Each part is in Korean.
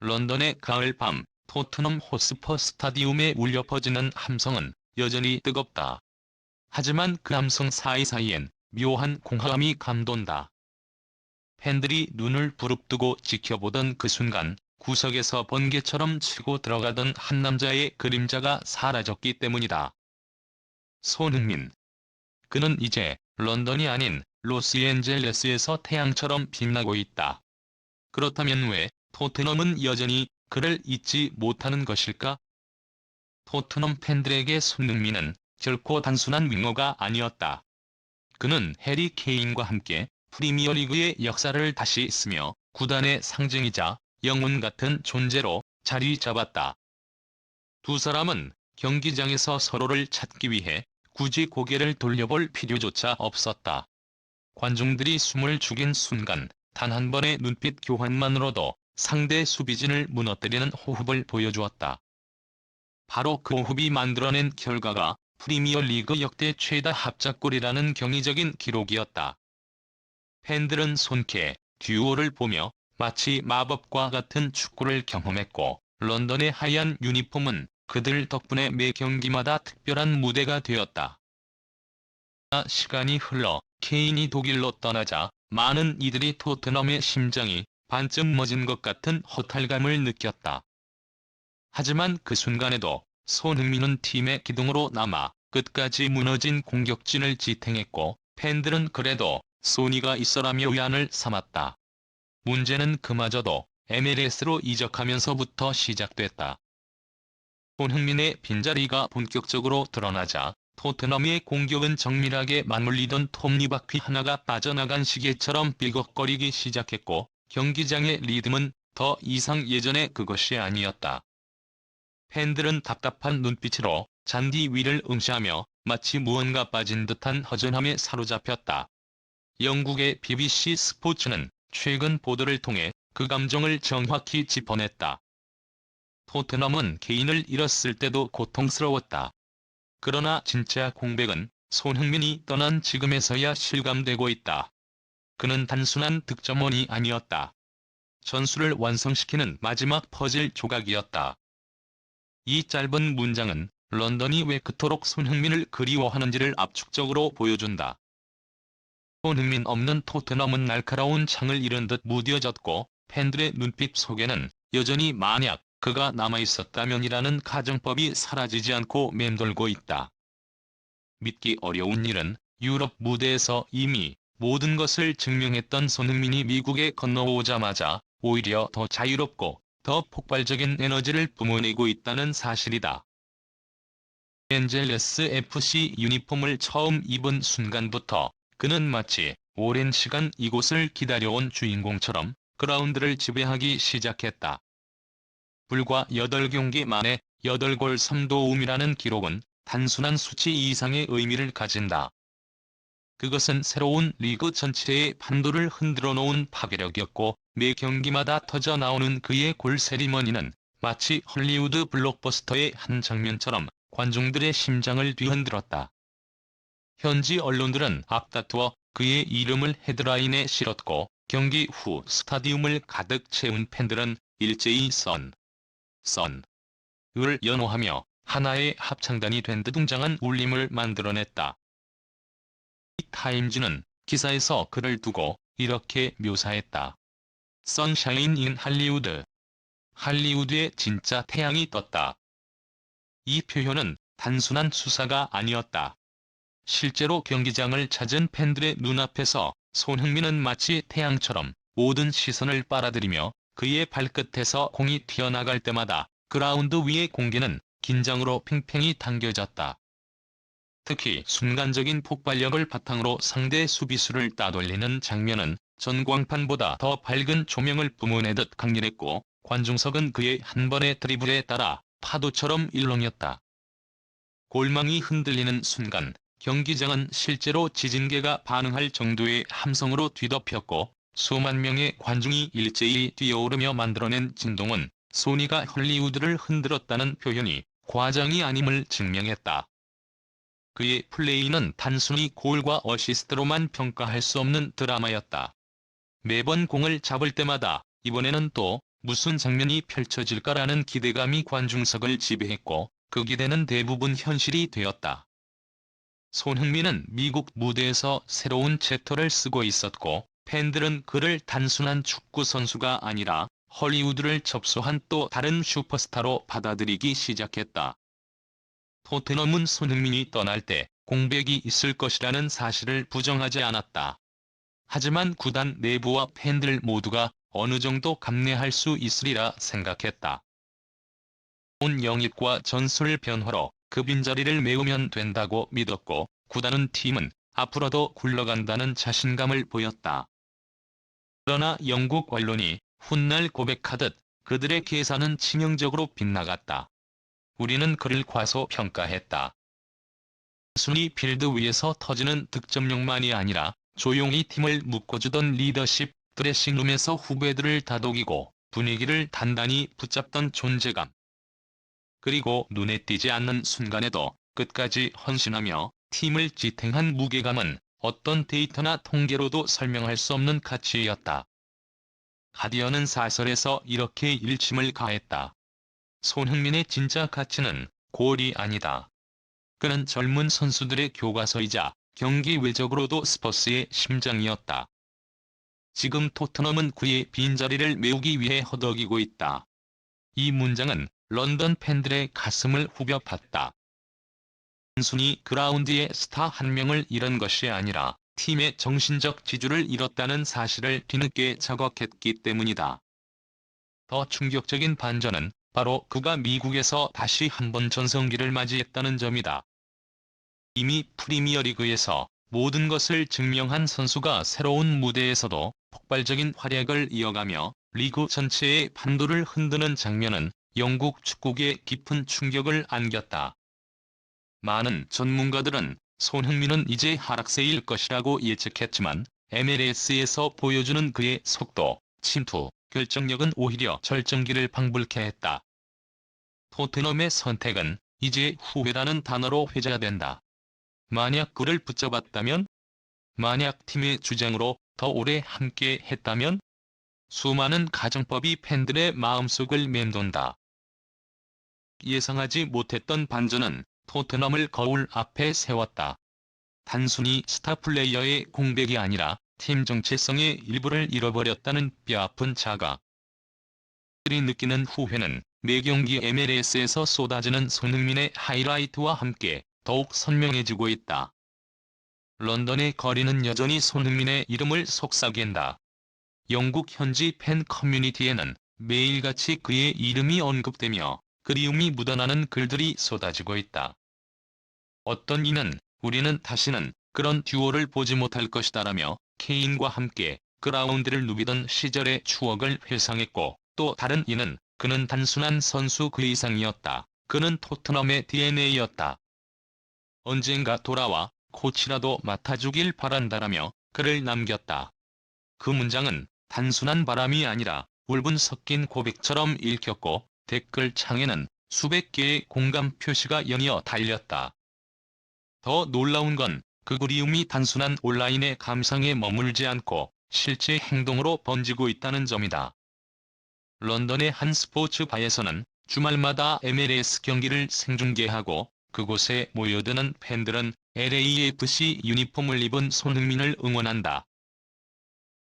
런던의 가을 밤 토트넘 호스퍼 스타디움에 울려 퍼지는 함성은 여전히 뜨겁다. 하지만 그 함성 사이사이엔 묘한 공허함이 감돈다. 팬들이 눈을 부릅뜨고 지켜보던 그 순간 구석에서 번개처럼 치고 들어가던 한 남자의 그림자가 사라졌기 때문이다. 손흥민. 그는 이제 런던이 아닌 로스앤젤레스에서 태양처럼 빛나고 있다. 그렇다면 왜 토트넘은 여전히 그를 잊지 못하는 것일까? 토트넘 팬들에게 손흥민은 결코 단순한 윙어가 아니었다. 그는 해리 케인과 함께 프리미어리그의 역사를 다시 쓰며 구단의 상징이자 영혼 같은 존재로 자리 잡았다. 두 사람은 경기장에서 서로를 찾기 위해 굳이 고개를 돌려볼 필요조차 없었다. 관중들이 숨을 죽인 순간 단 한 번의 눈빛 교환만으로도 상대 수비진을 무너뜨리는 호흡을 보여주었다. 바로 그 호흡이 만들어낸 결과가 프리미어리그 역대 최다 합작골이라는 경이적인 기록이었다. 팬들은 손케, 듀오를 보며 마치 마법과 같은 축구를 경험했고 런던의 하얀 유니폼은 그들 덕분에 매 경기마다 특별한 무대가 되었다. 시간이 흘러 케인이 독일로 떠나자 많은 이들이 토트넘의 심장이 반쯤 멎은 것 같은 허탈감을 느꼈다. 하지만 그 순간에도 손흥민은 팀의 기둥으로 남아 끝까지 무너진 공격진을 지탱했고 팬들은 그래도 소니가 있어라며 위안을 삼았다. 문제는 그마저도 MLS로 이적하면서부터 시작됐다. 손흥민의 빈자리가 본격적으로 드러나자 토트넘의 공격은 정밀하게 맞물리던 톱니바퀴 하나가 빠져나간 시계처럼 삐걱거리기 시작했고 경기장의 리듬은 더 이상 예전의 그것이 아니었다. 팬들은 답답한 눈빛으로 잔디 위를 응시하며 마치 무언가 빠진 듯한 허전함에 사로잡혔다. 영국의 BBC 스포츠는 최근 보도를 통해 그 감정을 정확히 짚어냈다. 토트넘은 개인을 잃었을 때도 고통스러웠다. 그러나 진짜 공백은 손흥민이 떠난 지금에서야 실감되고 있다. 그는 단순한 득점원이 아니었다. 전술을 완성시키는 마지막 퍼즐 조각이었다. 이 짧은 문장은 런던이 왜 그토록 손흥민을 그리워하는지를 압축적으로 보여준다. 손흥민 없는 토트넘은 날카로운 창을 잃은 듯 무뎌졌고 팬들의 눈빛 속에는 여전히 만약 그가 남아있었다면이라는 가정법이 사라지지 않고 맴돌고 있다. 믿기 어려운 일은 유럽 무대에서 이미 모든 것을 증명했던 손흥민이 미국에 건너오자마자 오히려 더 자유롭고 더 폭발적인 에너지를 뿜어내고 있다는 사실이다. 엔젤레스 FC 유니폼을 처음 입은 순간부터 그는 마치 오랜 시간 이곳을 기다려온 주인공처럼 그라운드를 지배하기 시작했다. 불과 8경기 만에 8골 3도움이라는 기록은 단순한 수치 이상의 의미를 가진다. 그것은 새로운 리그 전체의 판도를 흔들어 놓은 파괴력이었고 매 경기마다 터져 나오는 그의 골 세리머니는 마치 헐리우드 블록버스터의 한 장면처럼 관중들의 심장을 뒤흔들었다. 현지 언론들은 앞다투어 그의 이름을 헤드라인에 실었고 경기 후 스타디움을 가득 채운 팬들은 일제히 선, 선, 을 연호하며 하나의 합창단이 된 듯 웅장한 울림을 만들어냈다. 이 타임즈는 기사에서 그를 두고 이렇게 묘사했다. 선샤인 인 할리우드. 할리우드에 진짜 태양이 떴다. 이 표현은 단순한 수사가 아니었다. 실제로 경기장을 찾은 팬들의 눈앞에서 손흥민은 마치 태양처럼 모든 시선을 빨아들이며 그의 발끝에서 공이 튀어나갈 때마다 그라운드 위의 공기는 긴장으로 팽팽히 당겨졌다. 특히 순간적인 폭발력을 바탕으로 상대 수비수를 따돌리는 장면은 전광판보다 더 밝은 조명을 뿜어내듯 강렬했고 관중석은 그의 한 번의 드리블에 따라 파도처럼 일렁였다. 골망이 흔들리는 순간 경기장은 실제로 지진계가 반응할 정도의 함성으로 뒤덮였고 수만 명의 관중이 일제히 뛰어오르며 만들어낸 진동은 소니가 헐리우드를 흔들었다는 표현이 과장이 아님을 증명했다. 그의 플레이는 단순히 골과 어시스트로만 평가할 수 없는 드라마였다. 매번 공을 잡을 때마다 이번에는 또 무슨 장면이 펼쳐질까라는 기대감이 관중석을 지배했고 그 기대는 대부분 현실이 되었다. 손흥민은 미국 무대에서 새로운 챕터를 쓰고 있었고 팬들은 그를 단순한 축구 선수가 아니라 헐리우드를 접수한 또 다른 슈퍼스타로 받아들이기 시작했다. 토트넘은 손흥민이 떠날 때 공백이 있을 것이라는 사실을 부정하지 않았다. 하지만 구단 내부와 팬들 모두가 어느 정도 감내할 수 있으리라 생각했다. 온 영입과 전술 변화로 그 빈자리를 메우면 된다고 믿었고 구단은 팀은 앞으로도 굴러간다는 자신감을 보였다. 그러나 영국 언론이 훗날 고백하듯 그들의 계산은 치명적으로 빗나갔다. 우리는 그를 과소평가했다. 순위 필드 위에서 터지는 득점력만이 아니라 조용히 팀을 묶어주던 리더십, 드레싱룸에서 후배들을 다독이고 분위기를 단단히 붙잡던 존재감. 그리고 눈에 띄지 않는 순간에도 끝까지 헌신하며 팀을 지탱한 무게감은 어떤 데이터나 통계로도 설명할 수 없는 가치였다. 가디언은 사설에서 이렇게 일침을 가했다. 손흥민의 진짜 가치는 골이 아니다. 그는 젊은 선수들의 교과서이자 경기 외적으로도 스퍼스의 심장이었다. 지금 토트넘은 그의 빈자리를 메우기 위해 허덕이고 있다. 이 문장은 런던 팬들의 가슴을 후벼 팠다. 단순히 그라운드의 스타 한 명을 잃은 것이 아니라 팀의 정신적 지주를 잃었다는 사실을 뒤늦게 자각했기 때문이다. 더 충격적인 반전은 바로 그가 미국에서 다시 한번 전성기를 맞이했다는 점이다. 이미 프리미어리그에서 모든 것을 증명한 선수가 새로운 무대에서도 폭발적인 활약을 이어가며 리그 전체의 판도를 흔드는 장면은 영국 축구계에 깊은 충격을 안겼다. 많은 전문가들은 손흥민은 이제 하락세일 것이라고 예측했지만 MLS에서 보여주는 그의 속도, 침투, 결정력은 오히려 절정기를 방불케 했다. 토트넘의 선택은 이제 후회라는 단어로 회자된다. 만약 그를 붙잡았다면? 만약 팀의 주장으로 더 오래 함께 했다면? 수많은 가정법이 팬들의 마음속을 맴돈다. 예상하지 못했던 반전은 토트넘을 거울 앞에 세웠다. 단순히 스타 플레이어의 공백이 아니라 팀 정체성의 일부를 잃어버렸다는 뼈아픈 자각. 들이 느끼는 후회는 매경기 MLS에서 쏟아지는 손흥민의 하이라이트와 함께 더욱 선명해지고 있다. 런던의 거리는 여전히 손흥민의 이름을 속삭인다. 영국 현지 팬 커뮤니티에는 매일같이 그의 이름이 언급되며 그리움이 묻어나는 글들이 쏟아지고 있다. 어떤 이는 우리는 다시는 그런 듀오를 보지 못할 것이다라며 케인과 함께 그라운드를 누비던 시절의 추억을 회상했고 또 다른 이는 그는 단순한 선수 그 이상이었다. 그는 토트넘의 DNA였다. 언젠가 돌아와 코치라도 맡아주길 바란다라며 글을 남겼다. 그 문장은 단순한 바람이 아니라 울분 섞인 고백처럼 읽혔고 댓글 창에는 수백 개의 공감 표시가 연이어 달렸다. 더 놀라운 건 그 그리움이 단순한 온라인의 감상에 머물지 않고 실제 행동으로 번지고 있다는 점이다. 런던의 한 스포츠 바에서는 주말마다 MLS 경기를 생중계하고 그곳에 모여드는 팬들은 LAFC 유니폼을 입은 손흥민을 응원한다.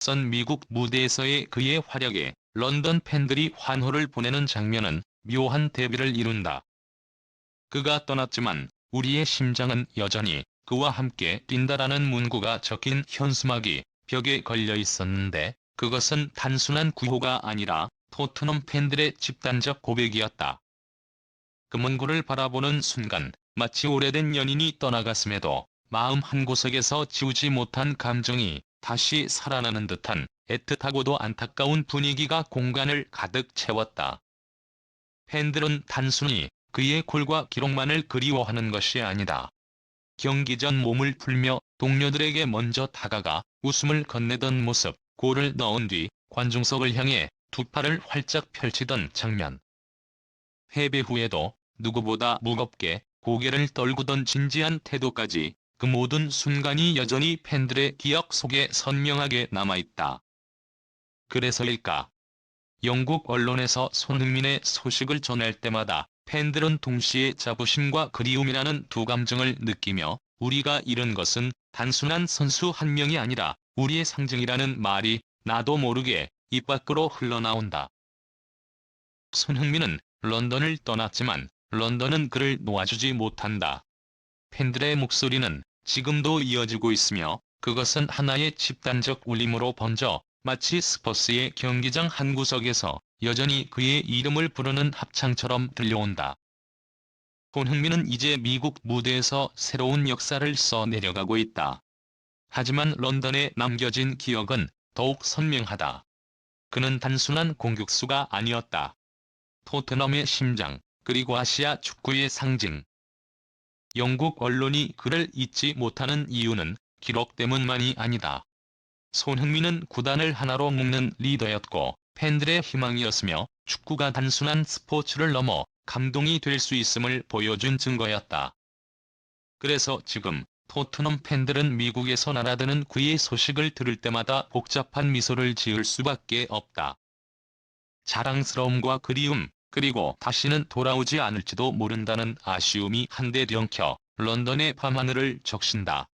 선 미국 무대에서의 그의 활약에 런던 팬들이 환호를 보내는 장면은 묘한 대비를 이룬다. 그가 떠났지만 우리의 심장은 여전히 그와 함께 뛴다라는 문구가 적힌 현수막이 벽에 걸려 있었는데 그것은 단순한 구호가 아니라 토트넘 팬들의 집단적 고백이었다. 그 문구를 바라보는 순간 마치 오래된 연인이 떠나갔음에도 마음 한구석에서 지우지 못한 감정이 다시 살아나는 듯한 애틋하고도 안타까운 분위기가 공간을 가득 채웠다. 팬들은 단순히 그의 골과 기록만을 그리워하는 것이 아니다. 경기 전 몸을 풀며 동료들에게 먼저 다가가 웃음을 건네던 모습, 골을 넣은 뒤 관중석을 향해 두 팔을 활짝 펼치던 장면. 패배 후에도 누구보다 무겁게 고개를 떨구던 진지한 태도까지 그 모든 순간이 여전히 팬들의 기억 속에 선명하게 남아있다. 그래서일까? 영국 언론에서 손흥민의 소식을 전할 때마다 팬들은 동시에 자부심과 그리움이라는 두 감정을 느끼며 우리가 잃은 것은 단순한 선수 한 명이 아니라 우리의 상징이라는 말이 나도 모르게 입 밖으로 흘러나온다. 손흥민은 런던을 떠났지만 런던은 그를 놓아주지 못한다. 팬들의 목소리는 지금도 이어지고 있으며 그것은 하나의 집단적 울림으로 번져 마치 스퍼스의 경기장 한 구석에서 여전히 그의 이름을 부르는 합창처럼 들려온다. 손흥민은 이제 미국 무대에서 새로운 역사를 써 내려가고 있다. 하지만 런던에 남겨진 기억은 더욱 선명하다. 그는 단순한 공격수가 아니었다. 토트넘의 심장, 그리고 아시아 축구의 상징. 영국 언론이 그를 잊지 못하는 이유는 기록 때문만이 아니다. 손흥민은 구단을 하나로 묶는 리더였고 팬들의 희망이었으며 축구가 단순한 스포츠를 넘어 감동이 될 수 있음을 보여준 증거였다. 그래서 지금 토트넘 팬들은 미국에서 날아드는 그의 소식을 들을 때마다 복잡한 미소를 지을 수밖에 없다. 자랑스러움과 그리움, 그리고 다시는 돌아오지 않을지도 모른다는 아쉬움이 한데 령켜 런던의 밤하늘을 적신다.